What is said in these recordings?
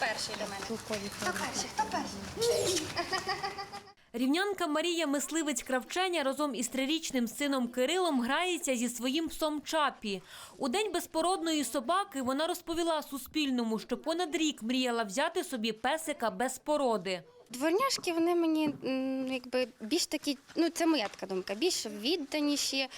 перший до мене? Хто перший? Хто перший? Рівнянка Марія Мисливець Кравченя разом із трирічним сином Кирилом грається зі своїм псом Чапі. У день безпородної собаки вона розповіла Суспільному, що понад рік мріяла взяти собі песика без породи. Дворняшки вони мені якби більш такі, ну це моя така думка, більш відданіші,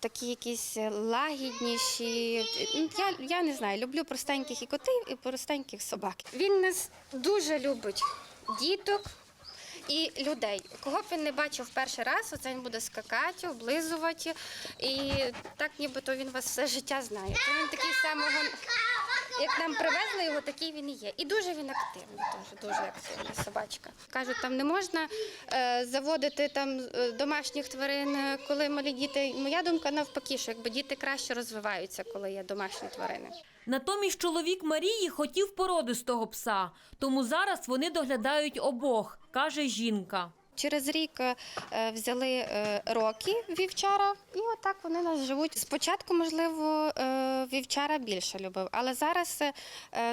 такі якісь лагідніші. Ну, Я, я не знаю, люблю простеньких і котів, і простеньких собак. Він нас дуже любить діток. І людей, кого б він не бачив перший раз, оце він буде скакати, облизувати. І так нібито він вас все життя знає. То він такий самого, як нам привезли його, такий він і є. І дуже він активний, дуже, дуже активний собачка. Кажуть, там не можна е, заводити там е, домашніх тварин, е, коли малі діти. Моя думка навпаки, що якби діти краще розвиваються, коли є домашні тварини. Натомість чоловік Марії хотів породистого пса, тому зараз вони доглядають обох, каже жінка. Через рік е, взяли е, роки вівчара, і отак вони нас живуть. Спочатку, можливо, е, вівчара більше любив, але зараз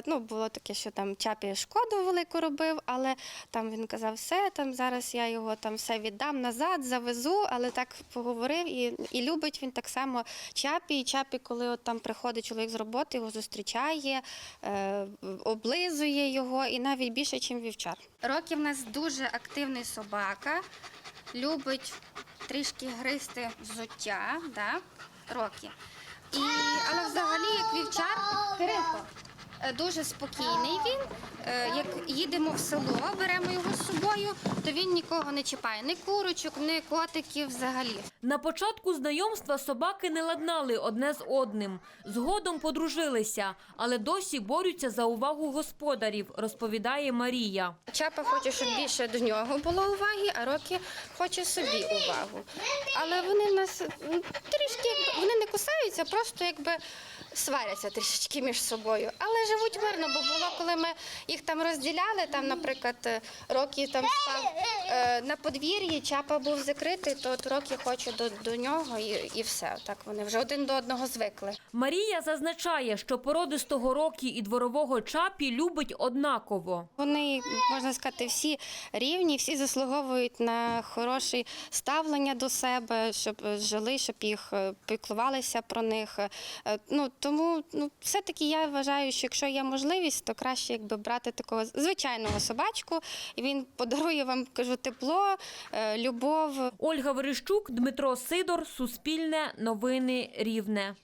ну, було таке, що там чапі шкоду велику робив, але там він казав, все, там зараз я його там все віддам назад, завезу, але так поговорив і, і любить він так само чапі. І чапі, коли от там приходить чоловік з роботи, його зустрічає, облизує його і навіть більше, ніж вівчар. Рокі в нас дуже активний собака, любить трішки гризти взуття, да? Рокі. І, але взагалі, як вівчар, Кирилко, дуже спокійний він. Е, Як їдемо в село, беремо його з собою, то він нікого не чіпає, ні курочок, ні котиків взагалі. На початку знайомства собаки не ладнали одне з одним. Згодом подружилися, але досі борються за увагу господарів, розповідає Марія. Чапа хоче, щоб більше до нього було уваги, а Рокі хоче собі увагу. Але вони нас трішки вони не кусаються, просто якби сваряться трішечки між собою. Але живуть мирно, бо було, коли ми їх там розділяли, там, наприклад, е, Рокі там спав е, на подвір'ї, чапа був закритий, то от Рокі хоче до, до нього і, і все. Так вони вже один до одного звикли. Марія зазначає, що породистого рокі і дворового чапі любить однаково. Вони, можна сказати, всі рівні, всі заслуговують на хороше ставлення до себе, щоб жили, щоб їх е, піклувалися про них. Е, Ну тому ну все-таки я вважаю, що якщо є можливість, то краще якби брати такого звичайного собачку, і він подарує вам кажу тепло, е, любов. Ольга Верещук, Дмитро Сидор, Суспільне, Новини Рівне.